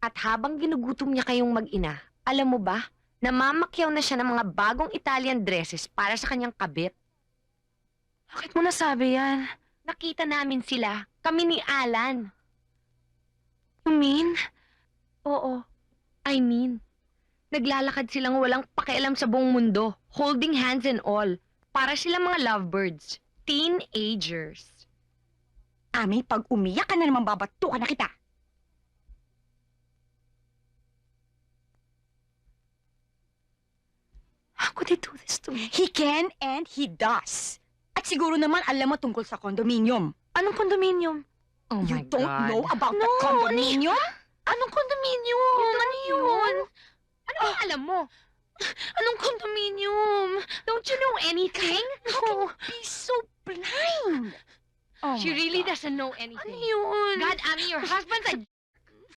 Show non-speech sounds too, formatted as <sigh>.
At habang ginugutom niya kayong mag-ina, alam mo ba, namamakyaw na siya ng mga bagong Italian dresses para sa kanyang kabit. Bakit mo nasabi yan? Nakita namin sila, kami ni Alan. You mean? Oo, I mean, naglalakad silang walang pakialam sa buong mundo, holding hands and all, para silang mga lovebirds, teenagers. Ami, pag umiyak ka na naman babatukan na kita. Could he do this to me? He can and he does. At siguro naman alam mo tungkol sa condominium. Anong condominium? Oh you my don't God. know about the No, ano condominium? Anong condominium? Ano yun? Ano ang alam mo? Anong condominium? Don't you know anything? No. Be so blind. Oh She my really God. doesn't know Ano anything. yun? God, Ami, your husband's a <laughs>